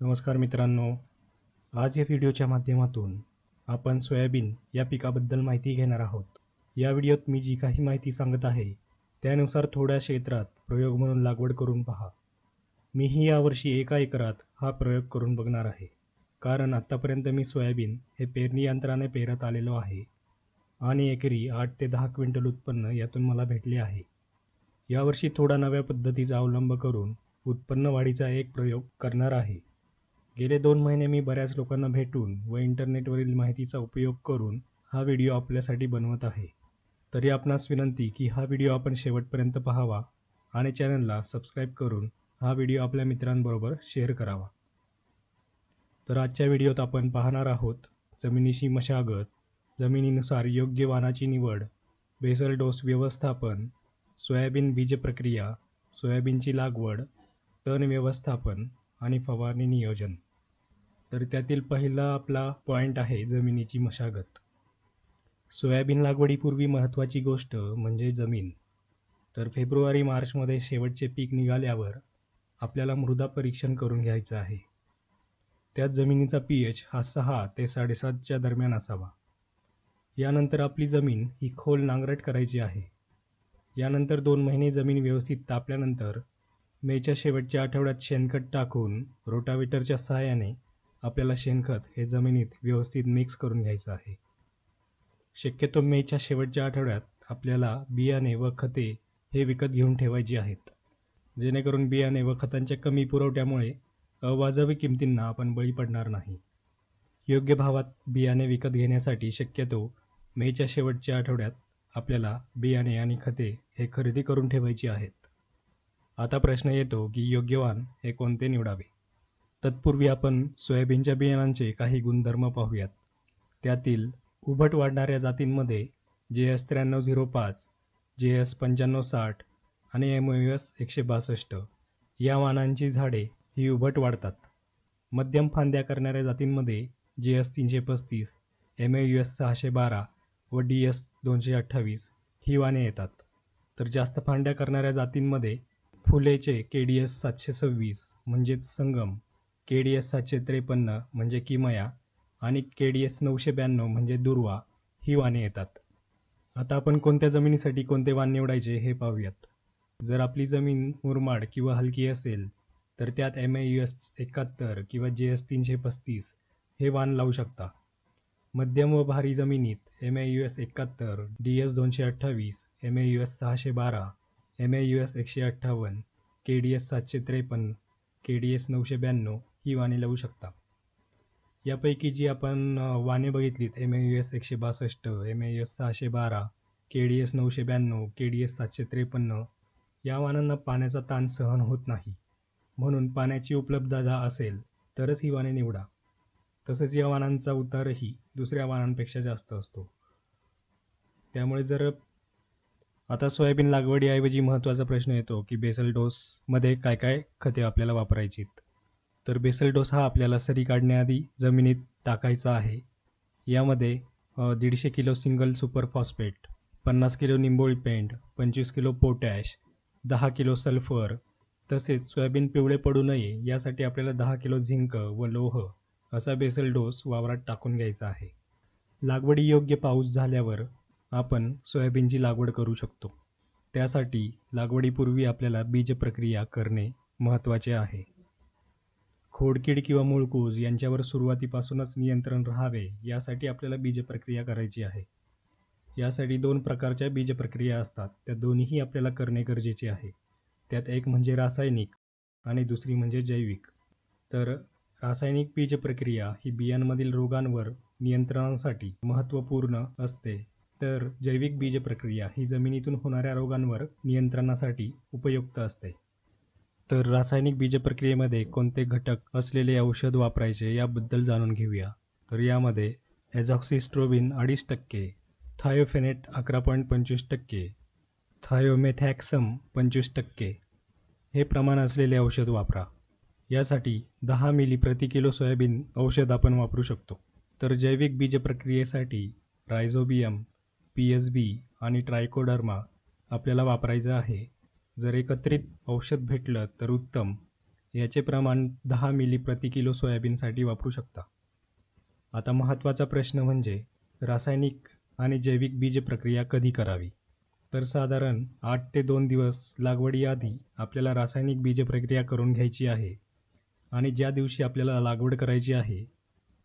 नमस्कार मित्रांनो. आज या व्हिडिओच्या माध्यमातून आपण सोयाबीन या पिकाबद्दल माहिती घेणार आहोत. या व्हिडिओत मी जी काही माहिती सांगत आहे त्यानुसार थोड्या क्षेत्रात प्रयोग म्हणून लागवड करून पहा. मीही यावर्षी एका एकरात हा प्रयोग करून बघणार आहे. कारण आत्तापर्यंत मी सोयाबीन हे पेरणी यंत्राने पेरत आलेलो आहे आणि एकरी आठ ते दहा क्विंटल उत्पन्न यातून मला भेटले आहे. यावर्षी थोडा नव्या पद्धतीचा अवलंब करून उत्पन्न वाढीचा एक प्रयोग करणार आहे. गेले दोन महिने मी बऱ्याच लोकांना भेटून व इंटरनेटवरील माहितीचा उपयोग करून हा व्हिडिओ आपल्यासाठी बनवत आहे. तरी आपणास विनंती की हा व्हिडिओ आपण शेवटपर्यंत पाहावा आणि चॅनलला सबस्क्राईब करून हा व्हिडिओ आपल्या मित्रांबरोबर शेअर करावा. तर आजच्या व्हिडिओत आपण पाहणार आहोत जमिनीशी मशागत जमिनीनुसार योग्य वाहनाची निवड बेसल डोस व्यवस्थापन सोयाबीन बीज प्रक्रिया सोयाबीनची लागवड तण व्यवस्थापन आणि फवारणी नियोजन. तर त्यातील पहिला आपला पॉईंट आहे जमिनीची मशागत. सोयाबीन लागवडीपूर्वी महत्त्वाची गोष्ट म्हणजे जमीन. तर फेब्रुवारी मार्चमध्ये शेवटचे पीक निघाल्यावर आपल्याला मृदा परीक्षण करून घ्यायचं आहे. त्यात जमिनीचा पी एच हा सहा ते साडेसातच्या दरम्यान असावा. यानंतर आपली जमीन ही खोल नांगरट करायची आहे. यानंतर दोन महिने जमीन व्यवस्थित तापल्यानंतर मेच्या शेवटच्या आठवड्यात शेणखत टाकून रोटावेटरच्या सहाय्याने आपल्याला शेणखत हे जमिनीत व्यवस्थित मिक्स करून घ्यायचं आहे. शक्यतो मेच्या शेवटच्या आठवड्यात आपल्याला बियाणे व खते हे विकत घेऊन ठेवायची आहेत. जेणेकरून बियाणे व खतांच्या कमी पुरवठ्यामुळे अवाजवी किमतींना आपण बळी पडणार नाही. योग्य भावात बियाणे विकत घेण्यासाठी शक्यतो मेच्या शेवटच्या आठवड्यात आपल्याला बियाणे आणि खते हे खरेदी करून ठेवायची आहेत. आता प्रश्न येतो की योग्य वाण हे कोणते निवडावे? तत्पूर्वी आपण सोयाबीनच्या बियाणांचे काही गुणधर्म पाहूयात. त्यातील उभट वाढणाऱ्या जातींमध्ये जे एस त्र्याण्णव झिरो पाच जे एस पंच्याण्णव साठ आणि एम यू एस एकशे बासष्ट या वाणांची झाडे ही उभट वाढतात. मध्यम फांद्या करणाऱ्या जातींमध्ये जे एस तीनशे पस्तीस एम यू एस सहाशे बारा व डी एस दोनशे अठ्ठावीस ही वाणे येतात. तर जास्त फांद्या करणाऱ्या जातींमध्ये फुलेचे के डी एस सातशे सव्वीस म्हणजेच संगम के डी एस सातशे त्रेपन्न म्हणजे किमया आणि के डी एस नऊशे ब्याण्णव म्हणजे दुर्वा ही वाणे येतात. आता आपण कोणत्या जमिनीसाठी कोणते वाण निवडायचे हे पाहूयात. जर आपली जमीन मुरमाड किंवा हलकी असेल तर त्यात एम ए यू एस एकाहत्तर किंवा जे एस तीनशे पस्तीस हे वाण लावू शकता. मध्यम व भारी जमिनीत एम ए यू एस एकाहत्तर डी एस दोनशे अठ्ठावीस एम ए यू एस सहाशे बारा एम ए यू एस एकशे अठ्ठावन्न के डी एस सातशे त्रेपन्न के डी एस नऊशे ब्याण्णव ही वाणे लावू शकता. यापैकी जी आपण वाणे बघितलीत एम ए यू एस एकशे बासष्ट एम ए यू एस सहाशे बारा के डी एस नऊशे ब्याण्णव के डी एस सातशे त्रेपन्न या वाणांना पाण्याचा ताण सहन होत नाही. म्हणून पाण्याची उपलब्धता असेल तरच ही वाणे निवडा. तसेच या वाणांचा उतारही दुसऱ्या वाणांपेक्षा जास्त असतो. त्यामुळे जर आता सोयाबीन लागवडीऐवजी महत्त्वाचा प्रश्न येतो की बेसल डोसमध्ये काय काय खते आपल्याला वापरायचीत? तर बेसल डोस हा आपल्याला सरी काढण्याआधी जमिनीत टाकायचा आहे. यामध्ये दीडशे किलो सिंगल सुपर फॉस्फेट पन्नास किलो निंबोळी पेंट पंचवीस किलो पोटॅश दहा किलो सल्फर तसेच सोयाबीन पिवळे पडू नये यासाठी आपल्याला दहा किलो झिंक व लोह असा बेसल डोस वावरात टाकून घ्यायचा आहे. लागवडी योग्य पाऊस झाल्यावर आपण सोयाबीनची लागवड करू शकतो. त्यासाठी लागवडीपूर्वी आपल्याला बीज प्रक्रिया करणे महत्त्वाचे आहे. खोडकीड किंवा मुळकूज यांच्यावर सुरुवातीपासूनच नियंत्रण राहावे यासाठी आपल्याला बीजप्रक्रिया करायची आहे. यासाठी दोन प्रकारच्या बीज प्रक्रिया असतात. त्या दोन्हीही आपल्याला करणे गरजेचे आहे. त्यात एक म्हणजे रासायनिक आणि दुसरी म्हणजे जैविक. तर रासायनिक बीज प्रक्रिया ही बियांमधील रोगांवर नियंत्रणासाठी महत्त्वपूर्ण असते. तर जैविक बीज प्रक्रिया ही जमिनीतून होणाऱ्या रोगांवर नियंत्रणासाठी उपयुक्त असते. तर रासायनिक बीज प्रक्रियेमध्ये कोणते घटक असलेले औषध वापरायचे याबद्दल जाणून घेऊया. तर यामध्ये ॲझॉक्सिस्ट्रोबिन अडीच टक्के थायोफेनेट अकरा पॉईंट पंचवीस टक्के थायोमेथॅक्सम पंचवीस टक्के हे प्रमाण असलेले औषध वापरा. यासाठी दहा मिली प्रति किलो सोयाबीन औषध आपण वापरू शकतो. तर जैविक बीज प्रक्रियेसाठी रायझोबियम पी एस बी आणि ट्रायकोडर्मा आपल्याला वापरायचं आहे. जर एकत्रित औषध भेटलं तर उत्तम. याचे प्रमाण दहा मिली प्रति किलो सोयाबीनसाठी वापरू शकता. आता महत्त्वाचा प्रश्न म्हणजे रासायनिक आणि जैविक बीज प्रक्रिया कधी करावी? तर साधारण आठ ते दोन दिवस लागवडीआधी आपल्याला रासायनिक बीज प्रक्रिया करून घ्यायची आहे आणि ज्या दिवशी आपल्याला लागवड करायची आहे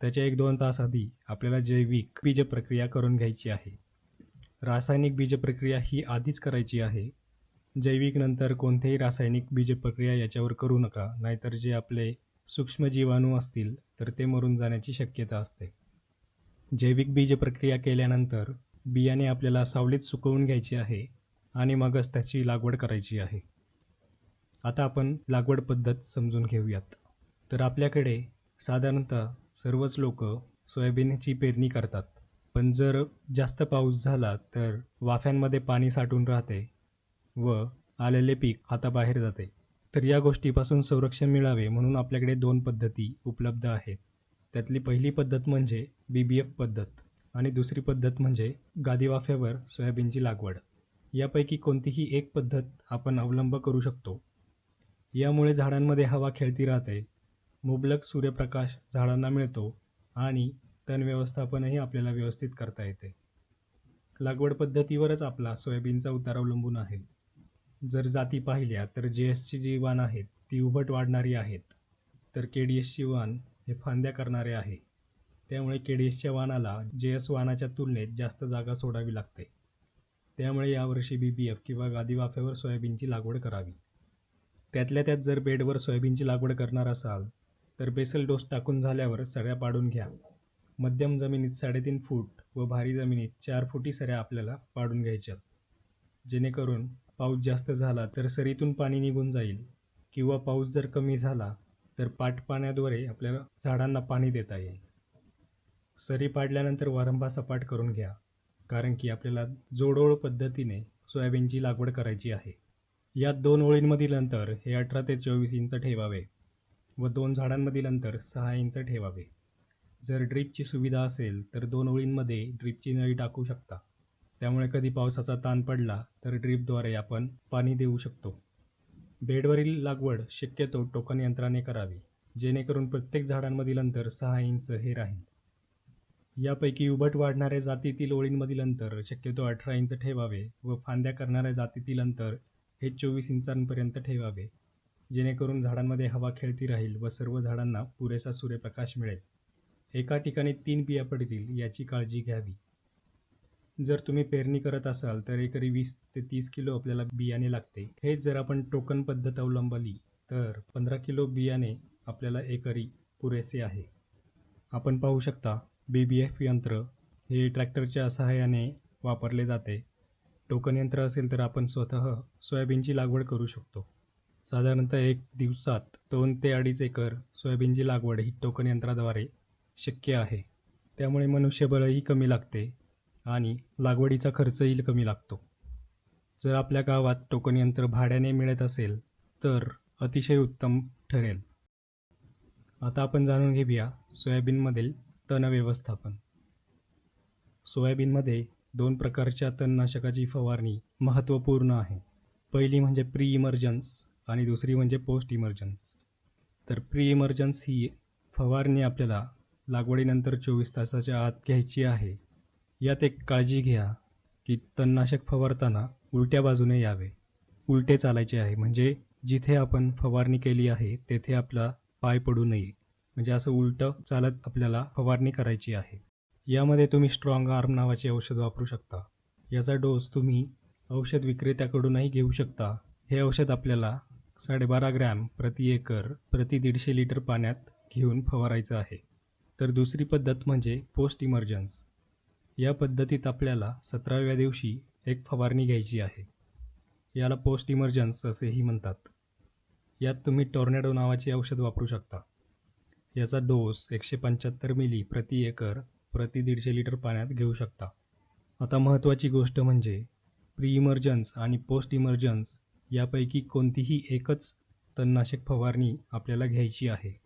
त्याच्या एक दोन तास आधी आपल्याला जैविक बीज प्रक्रिया करून घ्यायची आहे. रासायनिक बीज प्रक्रिया ही आधीच करायची आहे जैविक नंतर कोणतेही रासायनिक बीजप्रक्रिया याच्यावर करू नका नाहीतर जे आपले सूक्ष्म जीवाणू असतील तर ते मरून जाण्याची शक्यता असते. जैविक बीजप्रक्रिया केल्यानंतर बियाणे आपल्याला सावलीत सुकवून घ्यायची आहे आणि मगच त्याची लागवड करायची आहे. आता आपण लागवड पद्धत समजून घेऊयात. तर आपल्याकडे साधारणतः सर्वच लोक सोयाबीनची पेरणी करतात. पण जर जास्त पाऊस झाला तर वाफ्यांमध्ये पाणी साठून राहते व आलेले पीक हाताबाहेर जाते. तर या गोष्टीपासून संरक्षण मिळावे म्हणून आपल्याकडे दोन पद्धती उपलब्ध आहेत. त्यातली पहिली पद्धत म्हणजे बी बी एफ पद्धत आणि दुसरी पद्धत म्हणजे गादीवाफ्यावर सोयाबीनची लागवड. यापैकी कोणतीही एक पद्धत आपण अवलंब करू शकतो. यामुळे झाडांमध्ये हवा खेळती राहते. मुबलक सूर्यप्रकाश झाडांना मिळतो आणि तण व्यवस्थापनही आपल्याला व्यवस्थित करता येते. लागवड पद्धतीवरच आपला सोयाबीनचा उतार अवलंबून आहे. जर जाती पाहिल्या तर जे एसची जी वाण आहेत ती उभट वाढणारी आहेत. तर के डी एसची वाण हे फांद्या करणारे आहे. त्यामुळे के डी एसच्या वाणाला जे एस वाणाच्या तुलनेत जास्त जागा सोडावी लागते. त्यामुळे यावर्षी बी बी एफ किंवा गादी वाफ्यावर सोयाबीनची लागवड करावी. त्यातल्या त्यात जर बेडवर सोयाबीनची लागवड करणार असाल तर बेसल डोस टाकून झाल्यावर सड्या पाडून घ्या. मध्यम जमिनीत साडेतीन फूट व भारी जमिनीत चार फुटी सऱ्या आपल्याला पाडून घ्यायच्या. जेणेकरून पाऊस जास्त झाला तर सरीतून पाणी निघून जाईल. किंवा पाऊस जर कमी झाला तर पाटपाण्याद्वारे आपल्याला झाडांना पाणी देता येईल. सरी पाडल्यानंतर वारंभा सपाट करून घ्या कारण की आपल्याला जोडोळ पद्धतीने सोयाबीनची लागवड करायची आहे. यात दोन ओळींमधील अंतर हे अठरा ते चोवीस इंच ठेवावे व दोन झाडांमधील अंतर सहा इंच ठेवावे. जर ड्रीपची सुविधा असेल तर दोन ओळींमध्ये ड्रीपची नळी टाकू शकता. त्यामुळे कधी पावसाचा ताण पडला तर ड्रीपद्वारे आपण पाणी देऊ शकतो. बेडवरील लागवड शक्यतो टोकन यंत्राने करावी जेणेकरून प्रत्येक झाडांमधील अंतर सहा इंच हे राहील. यापैकी उभट वाढणाऱ्या जातीतील ओळींमधील अंतर शक्यतो अठरा इंच ठेवावे व फांद्या करणाऱ्या जातीतील अंतर हे चोवीस इंचांपर्यंत ठेवावे जेणेकरून झाडांमध्ये हवा खेळती राहील व सर्व झाडांना पुरेसा सूर्यप्रकाश मिळेल. एका ठिकाणी तीन बिया पडतील याची काळजी घ्यावी. जर तुम्ही पेरणी करत असाल तर एकरी वीस ते तीस किलो आपल्याला बियाणे लागते. हेच जर आपण टोकन पद्धत अवलंबली तर पंधरा किलो बियाणे आपल्याला एकरी पुरेसे आहे. आपण पाहू शकता बी बी एफ यंत्र हे ट्रॅक्टरच्या सहाय्याने वापरले जाते. टोकन यंत्र असेल तर आपण स्वतः सोयाबीनची लागवड करू शकतो. साधारणतः एक दिवसात दोन ते अडीच एकर सोयाबीनची लागवड ही टोकन यंत्राद्वारे शक्य आहे. त्यामुळे मनुष्यबळही कमी लागते. आणि लागवडीचा खर्चही कमी लागतो. जर आपल्या गावात टोकन यंत्र भाड्याने मिळत असेल तर अतिशय उत्तम ठरेल. आता आपण जाणून घेऊया सोयाबीनमधील तण व्यवस्थापन. सोयाबीनमध्ये दोन प्रकारच्या तणनाशकाची फवारणी महत्त्वपूर्ण आहे. पहिली म्हणजे प्री इमर्जन्स आणि दुसरी म्हणजे पोस्ट इमर्जन्स तर प्री इमर्जन्स ही फवारणी आपल्याला लागवडीनंतर चोवीस तासाच्या आत घ्यायची आहे. यात एक काळजी घ्या की तणनाशक फवारताना उलट्या बाजूने यावे. उलटे चालायचे आहे. म्हणजे जिथे आपण फवारणी केली आहे तेथे आपला पाय पडू नये. म्हणजे असं उलटं चालत आपल्याला फवारणी करायची आहे. यामध्ये तुम्ही स्ट्रॉंग आर्म नावाचे औषध वापरू शकता. याचा डोस तुम्ही औषध विक्रेत्याकडूनही घेऊ शकता. हे औषध आपल्याला साडेबारा ग्रॅम प्रति एकर प्रति दीडशे लिटर पाण्यात घेऊन फवारायचं आहे. तर दुसरी पद्धत म्हणजे पोस्ट इमर्जन्स या पद्धतीत आपल्याला सतराव्या दिवशी एक फवारणी घ्यायची आहे. याला पोस्ट इमर्जन्स असेही म्हणतात. यात तुम्ही टॉर्नेडो नावाचे औषध वापरू शकता. याचा डोस एकशे पंच्याहत्तर मिली प्रति एकर प्रति दीडशे लिटर पाण्यात घेऊ शकता. आता महत्त्वाची गोष्ट म्हणजे प्री इमर्जन्स आणि पोस्ट इमर्जन्स यापैकी कोणतीही एकच तणनाशक फवारणी आपल्याला घ्यायची आहे.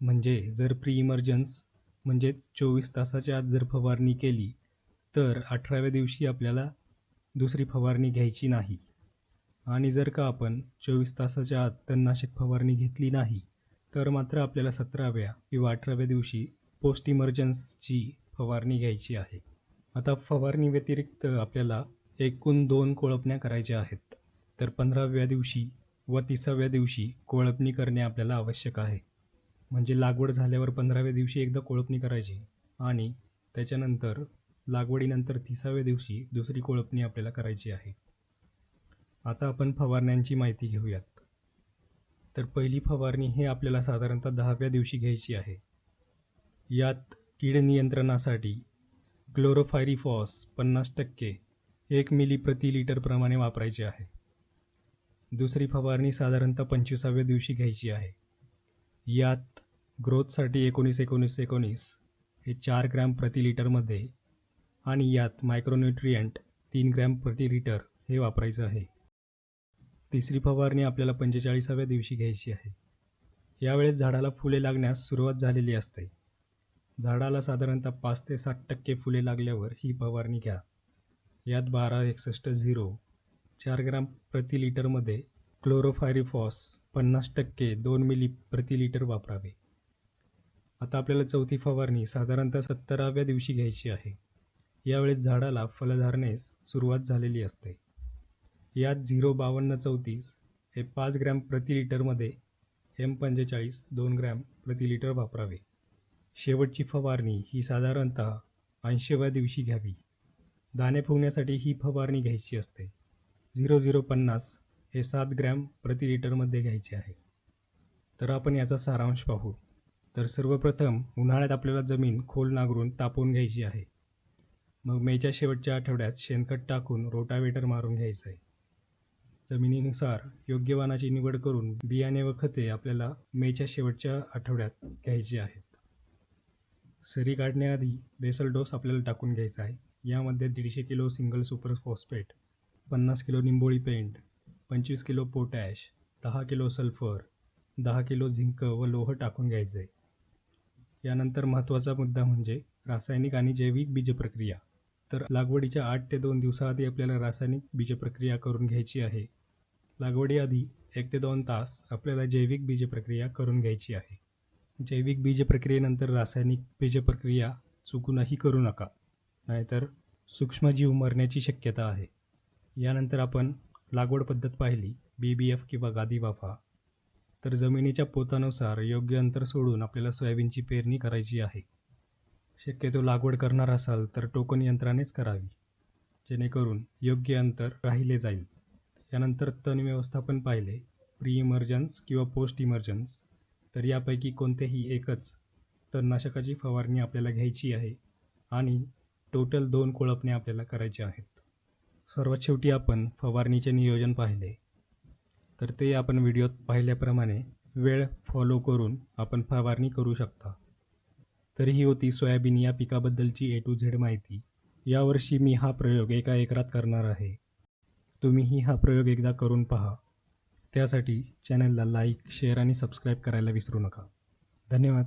म्हणजे जर प्री इमर्जन्स म्हणजेच चोवीस तासाच्या आत जर फवारणी केली तर अठराव्या दिवशी आपल्याला दुसरी फवारणी घ्यायची नाही. आणि जर का आपण चोवीस तासाच्या आत तणनाशक फवारणी घेतली नाही तर मात्र आपल्याला सतराव्या किंवा अठराव्या दिवशी पोस्ट इमर्जन्सची फवारणी घ्यायची आहे. आता फवारणी व्यतिरिक्त आपल्याला एकूण दोन कोळपण्या करायच्या आहेत. तर पंधराव्या दिवशी व तिसाव्या दिवशी कोळपणी करणे आपल्याला आवश्यक आहे. म्हणजे लागवड झाल्यावर पंधराव्या दिवशी एकदा कोळपणी करायची आणि त्याच्यानंतर लागवडीनंतर तिसाव्या दिवशी दुसरी कोळपणी आपल्याला करायची आहे. आता आपण फवारण्यांची माहिती घेऊयात. तर पहिली फवारणी हे आपल्याला साधारणतः दहाव्या दिवशी घ्यायची आहे. यात कीड नियंत्रणासाठी क्लोरोफायरिफॉस पन्नास टक्के एक मिली प्रति लिटरप्रमाणे वापरायचे आहे. दुसरी फवारणी साधारणतः पंचवीसाव्या दिवशी घ्यायची आहे. यात ग्रोथसाठी एकोणीस एकोणीस एकोणीस हे चार ग्रॅम प्रति लिटरमध्ये आणि यात मायक्रोन्युट्रियंट तीन ग्रॅम प्रति लिटर हे वापरायचं आहे. तिसरी फवारणी आपल्याला पंचेचाळीसाव्या दिवशी घ्यायची आहे. यावेळेस झाडाला फुले लागण्यास सुरुवात झालेली असते. झाडाला साधारणतः पाच ते साठ टक्के फुले लागल्यावर ही फवारणी घ्या. यात बारा एकसष्ट झिरो चार ग्राम प्रति लिटरमध्ये क्लोरोफायरिफॉस पन्नास टक्के दोन मिली प्रति लिटर वापरावे. आता आपल्याला चौथी फवारणी साधारणतः सत्तराव्या दिवशी घ्यायची आहे. यावेळेस झाडाला फलधारणेस सुरुवात झालेली असते. यात झिरो बावन्न चौतीस हे पाच ग्रॅम प्रति लिटरमध्ये एम पंचेचाळीस दोन ग्रॅम प्रति लिटर वापरावे. शेवटची फवारणी ही साधारणतः ऐंशीव्या दिवशी घ्यावी. दाणे फुगण्यासाठी ही फवारणी घ्यायची असते. झिरो झिरो पन्नास हे सात ग्रॅम प्रति लिटरमध्ये घ्यायचे आहे. तर आपण याचा सारांश पाहू. तर सर्वप्रथम उन्हाळ्यात आपल्याला जमीन खोल नांगरून तापवून घ्यायची आहे. मग मेच्या शेवटच्या आठवड्यात शेणखत टाकून रोटावेटर मारून घ्यायचं आहे जमिनीनुसार योग्य वानाची निवड करून बियाणे व खते आपल्याला मेच्या शेवटच्या आठवड्यात घ्यायची आहेत. सरी काढण्याआधी बेसल डोस आपल्याला टाकून घ्यायचा आहे. यामध्ये दीडशे किलो सिंगल सुपर फॉस्फेट पन्नास किलो निंबोळी पेंट पंचवीस किलो पोटॅश दहा किलो सल्फर दहा किलो झिंक व लोह टाकून घ्यायचं. आहे यानंतर महत्त्वाचा मुद्दा म्हणजे रासायनिक आणि जैविक बीजप्रक्रिया. तर लागवडीच्या आठ ते दोन दिवसाआधी आपल्याला रासायनिक बीजप्रक्रिया करून घ्यायची आहे. लागवडीआधी एक ते दोन तास आपल्याला जैविक बीजप्रक्रिया करून घ्यायची आहे. जैविक बीजप्रक्रियेनंतर रासायनिक बीजप्रक्रिया चुकूनही करू नका नाहीतर सूक्ष्मजीव मरण्याची शक्यता आहे. यानंतर आपण लागवड पद्धत पाहिली बी बी एफ किंवा गादी वाफा तर जमिनीच्या पोतानुसार योग्य अंतर सोडून आपल्याला सोयाबीनची पेरणी करायची आहे. शक्यतो लागवड करणार असाल तर टोकन यंत्रानेच करावी जेणेकरून योग्य अंतर राहिले जाईल. यानंतर तण व्यवस्थापन पाहिले प्री इमर्जन्स किंवा पोस्ट इमर्जन्स तर यापैकी कोणतेही एकच तणनाशकाची फवारणी आपल्याला घ्यायची आहे आणि टोटल दोन कोळपणे आपल्याला करायचे आहेत. सर्वात शेवटी आपण फवारणीचे नियोजन पाहिले. तर ते आपण व्हिडिओत पाहिल्याप्रमाणे वेळ फॉलो करून आपण फवारणी करू शकता. तर ही होती सोयाबीन या पिकाबद्दलची ए टू झेड माहिती. यावर्षी मी हा प्रयोग एका एकरात करणार आहे. तुम्हीही हा प्रयोग एकदा करून पहा. त्यासाठी चॅनलला लाईक शेअर आणि सबस्क्राईब करायला विसरू नका. धन्यवाद.